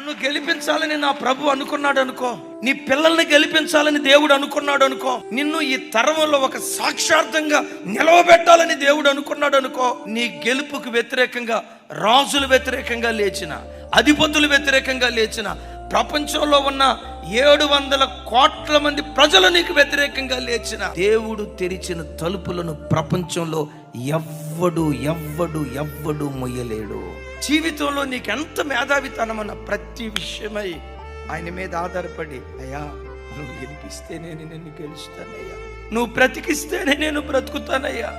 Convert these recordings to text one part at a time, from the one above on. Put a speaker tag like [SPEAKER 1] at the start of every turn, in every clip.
[SPEAKER 1] నన్ను గెలిపించాలని నా ప్రభు అనుకున్నాడు అనుకో నీ పిల్లల్ని గెలిపించాలని దేవుడు అనుకున్నాడు అనుకో నిన్ను ఈ తరంలో ఒక సాక్షార్థంగా నిలవబెట్టాలని దేవుడు అనుకున్నాడు అనుకో నీ గెలుపుకు వ్యతిరేకంగా రాజులు వ్యతిరేకంగా లేచిన అధిపతులు వ్యతిరేకంగా లేచిన ప్రపంచంలో ఉన్న ఏడు వందల కోట్ల మంది ప్రజలు నీకు వ్యతిరేకంగా లేచిన దేవుడు తెరిచిన తలుపులను ప్రపంచంలో ఎవ్వడు ఎవ్వడు ఎవ్వడు మొయ్యలేడు. జీవితంలో నీకెంత ఎంత మేధావితనమన్న ప్రతి విషయమై ఆయన మీద ఆధారపడి అయ్యా నువ్వు గెలిపిస్తేనే నిన్ను గెలుస్తానయ్యా. నువ్వు బ్రతికిస్తేనే నేను బ్రతుకుతానయ్యా.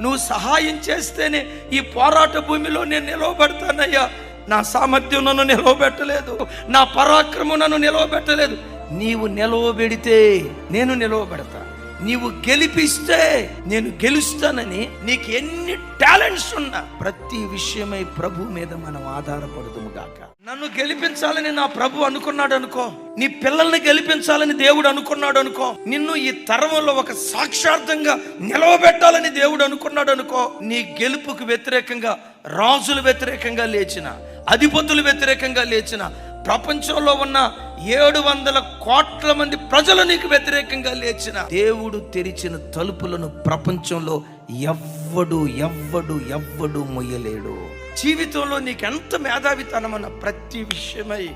[SPEAKER 1] నువ్వు సహాయం చేస్తేనే ఈ పోరాట భూమిలో నేను నిలవబడతానయ్యా. నా సామర్థ్యం నన్ను నిలవబెట్టలేదు. నా పరాక్రమం నన్ను నిలవబెట్టలేదు. నీవు నిలవబెడితే నేను నిలవబెడతా. నీవు గెలిపిస్తే నేను గెలుస్తానని నీకు ఎన్ని టాలెంట్స్ ఉన్నా ప్రతి విషయమై ప్రభు మీద మనం ఆధారపడదుము గాక. నన్ను గెలిపించాలని నా ప్రభు అనుకున్నాడు అనుకో. నీ పిల్లల్ని గెలిపించాలని దేవుడు అనుకున్నాడు అనుకో. నిన్ను ఈ తరంలో ఒక సాక్షార్థంగా నిలవబెట్టాలని దేవుడు అనుకున్నాడు అనుకో. నీ గెలుపుకు వ్యతిరేకంగా రాజులు వ్యతిరేకంగా లేచిన అధిపతులు వ్యతిరేకంగా లేచిన ప్రపంచంలో ఉన్న ఏడు వందల కోట్ల మంది ప్రజలు నీకు వ్యతిరేకంగా లేచిన దేవుడు తెరిచిన తలుపులను ప్రపంచంలో ఎవ్వడు ఎవ్వడు ఎవ్వడు మొయ్యలేడు. జీవితంలో నీకు ఎంత మేధావితనమన్న ప్రతి విషయమై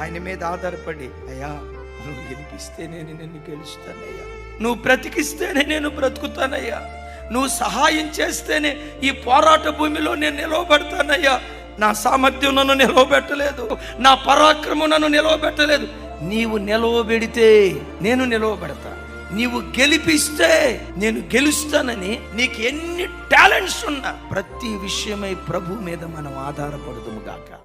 [SPEAKER 1] ఆయన మీద ఆధారపడి అయ్యా నువ్వు గెలిపిస్తేనే నిన్ను గెలుస్తానయ్యా. నువ్వు బ్రతికిస్తేనే నేను బ్రతుకుతానయ్యా. నువ్వు సహాయం చేస్తేనే ఈ పోరాట భూమిలో నేను నిలవబడతానయ్యా. నా సామర్థ్యం నన్ను నిలవబెట్టలేదు. నా పరాక్రమం నన్ను నిలవబెట్టలేదు. నీవు నిలవబెడితే నేను నిలవబెడతా. నీవు గెలిపిస్తే నేను గెలుస్తానని నీకు ఎన్ని టాలెంట్స్ ఉన్నా ప్రతి విషయమై ప్రభు మీద మనం ఆధారపడదుము గాక.